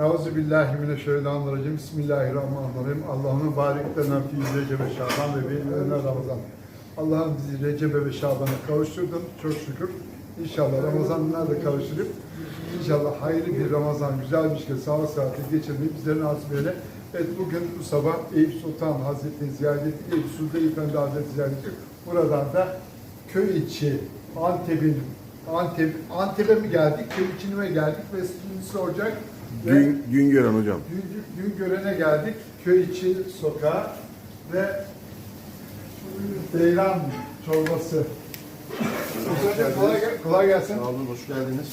Euzu billahi. Bismillahirrahmanirrahim. Allah'ın barik lena fi Recep ve Şaban ve beynine Ramazan. Allah'ım bizi Recep'e ve Şaban'a kavuşturdun. Çok şükür. İnşallah Ramazan'lar da kavuşturup inşallah hayırlı bir Ramazan, güzel bir şekilde sağlık saati geçirmeyi bizlere nasip eyle. Evet bugün bu sabah Eyüp Sultan Hazretleri'ni ziyaret ettik. Eyüp Sultan Efendi Hazretleri ziyaret ettik. Buradan da köy içi Antep'in Antep Antep'e mi geldik, köy içine mi geldik ve sizi soracak. Gün, gün gören hocam. Gün, gün görene geldik. Köy içi sokağı ve beyran çorbası. kolay, kolay gelsin. Sağ olun, hoş geldiniz.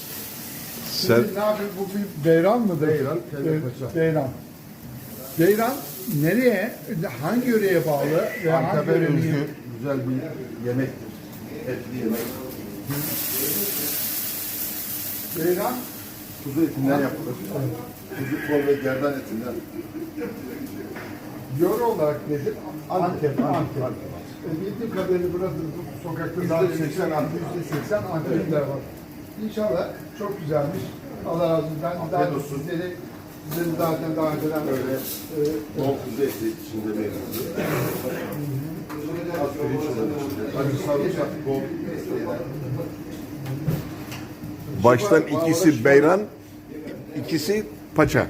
Şimdi Ser, ne yapıyor? Bu bir beyran mıdır? Beyran, kelle paça. Beyran. Beyran nereye? Hangi yöreye bağlı? Ve hangi Antep'e yörenin- özgü güzel bir yemektir. Etli yemek. Beyran Kuzu etinden yapılır. Kuzu kol ve gerdan etinden. yöre olarak nedir? Antep. Antep. Antep. E, Bildiğim kadarıyla burada bu sokakta zaten seksen Antep. yüzde seksen Antep'ler var. İnşallah çok güzelmiş. Allah razı olsun. Ben zaten olsun. sizleri, sizleri zaten daha önceden Böyle e, bol kuzu eti içinde mevzusu. Az pirinç olur içinde. Acı sarımsak bol. baştan ikisi beyran, ikisi paça.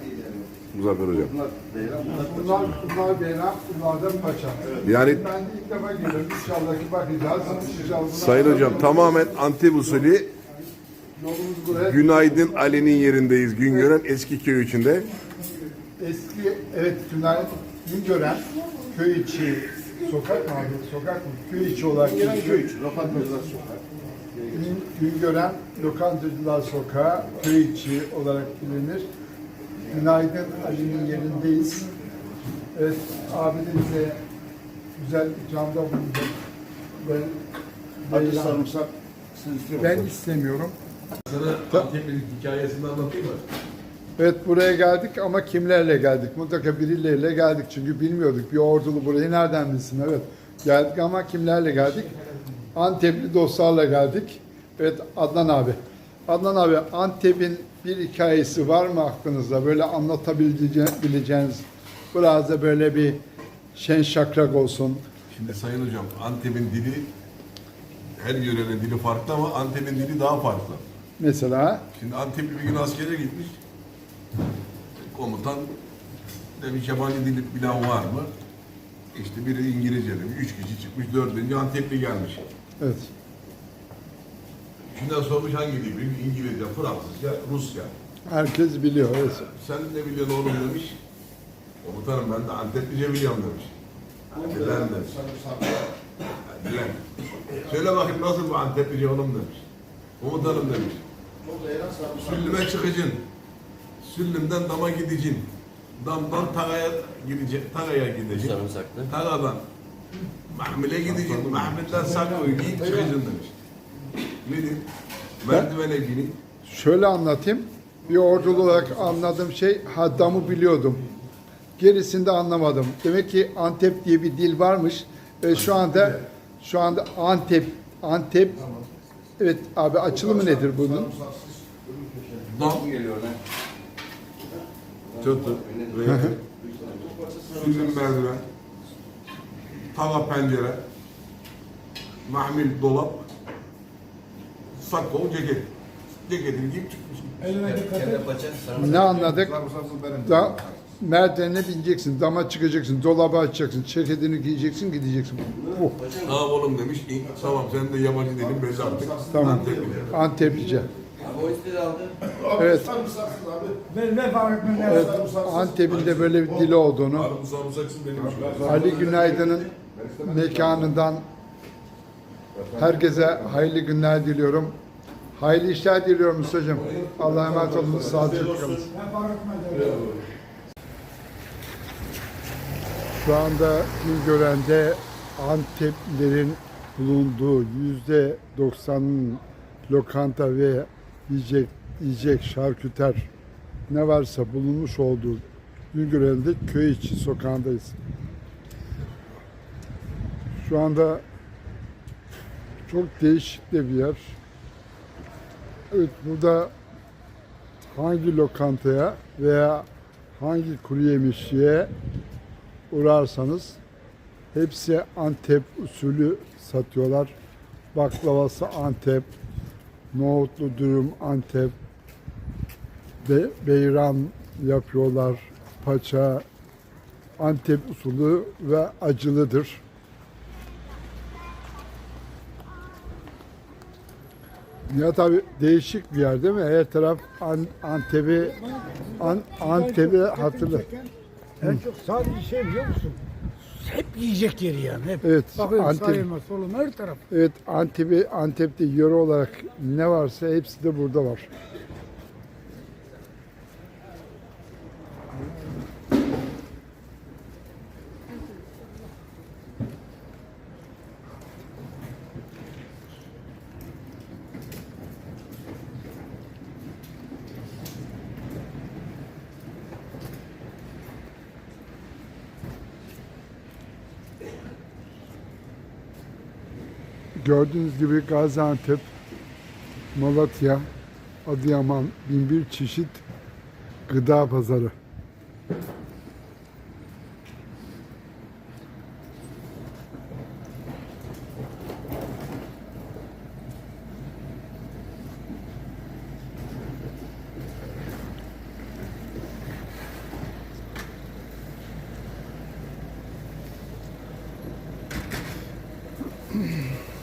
Muzaffer hocam. Bunlar beyran, bunlar bunlar, beyran, bunlar da paça. Yani- ben de ilk defa geliyorum. İnşallah ki bakacağız. İnşallah Sayın hocam tamamen Antep usulü Yolumuz buraya. Günaydın Ali'nin yerindeyiz. Gün gören eski köy içinde. Eski, evet Tünay Güngören köy içi sokak mı abi? Sokak mı? Köy içi olarak köy için, lokantacılar sokak. Gün, Güngören Lokantacılar Sokağı köy içi olarak bilinir. Günaydın Ali'nin yerindeyiz. Evet abi de bize güzel camda bulundu. Ben, ben, sarımsak siz istiyor ben musunuz? istemiyorum. Sana Antep'in hikayesini anlatayım mı? Evet buraya geldik ama kimlerle geldik? Mutlaka birileriyle geldik çünkü bilmiyorduk. Bir ordulu burayı nereden bilsin? Evet geldik ama kimlerle geldik? Antepli dostlarla geldik. Evet Adnan abi. Adnan abi Antep'in bir hikayesi var mı aklınızda? Böyle anlatabileceğiniz biraz da böyle bir şen şakrak olsun. Şimdi Sayın Hocam Antep'in dili her yörenin dili farklı ama Antep'in dili daha farklı. Mesela Şimdi Antepli bir gün askere gitmiş. Komutan demiş yabancı dil bilen var mı? İşte biri İngilizce demiş. Üç kişi çıkmış. Dördüncü Antepli gelmiş. Evet. Şimdiden sormuş hangi dil biliyor? İngilizce, Fransızca, Rusça. Herkes biliyor. Evet. Sen ne biliyorsun oğlum demiş. Komutanım ben de Anteplice biliyorum demiş. Bilen demiş. Bilen. Söyle bakayım nasıl bu Anteplice oğlum demiş. Komutanım demiş. Süllüme çıkacaksın. Süllümden dama gideceksin. Damdan tagaya gideceksin. Tagaya gideceksin. Sarımsaklı. Tagadan Mahmile gideceksin. Mahmilden Sako'yu giyip çıkacaksın demiş. Gidin. Merdivene gidin. Şöyle anlatayım. Bir ordulu olarak anladığım şey haddamı biliyordum. Gerisini de anlamadım. Demek ki Antep diye bir dil varmış. Ve şu anda şu anda Antep Antep Evet abi açılımı nedir bunun? Dam geliyor lan. Çatı, süllüm merdiven, tava pencere, mahmil dolap, sakko, ceket. Ceketini giyip çıkmış. Kelle paça, sarımsak. Ne anladık? Da, merdivene bineceksin, dama çıkacaksın, dolabı açacaksın, ceketini giyeceksin, gideceksin. Bu. Tamam oğlum demiş. "İyi, Tamam sen de yabancı dilin belli artık. Tamam. Antepli. Anteplice. Abi o istedi aldı. Evet. Sarımsaksız abi. Evet, Antep'in de böyle bir dili olduğunu. Abi bu sarımsaksız benim için. Ali Günaydın'ın mekanından herkese hayırlı günler diliyorum. Hayırlı işler diliyorum ustacığım. Allah'a emanet olun. Sağlıcakla kalın. Şu anda Güngören'de Anteplilerin bulunduğu yüzde doksanın lokanta ve yiyecek, yiyecek şarküter ne varsa bulunmuş olduğu Güngören'de köy içi sokağındayız. Şu anda çok değişik de bir yer. Evet burada hangi lokantaya veya hangi kuru yemişçiye uğrarsanız hepsi Antep usulü satıyorlar. Baklavası Antep, nohutlu dürüm Antep, be, beyran yapıyorlar, paça, Antep usulü ve acılıdır. Ya tabi değişik bir yer değil mi? Her taraf An- Antep'i An- Antep'i hatırla. En çok sadece şey biliyor musun? Hep yiyecek yeri yani. Hep. Evet, Bakıyorum Antep. sağıma soluma her taraf. Evet Antep'i Antep'te yöre olarak ne varsa hepsi de burada var. Gördüğünüz gibi Gaziantep, Malatya, Adıyaman bin bir çeşit gıda pazarı. Mm-hmm.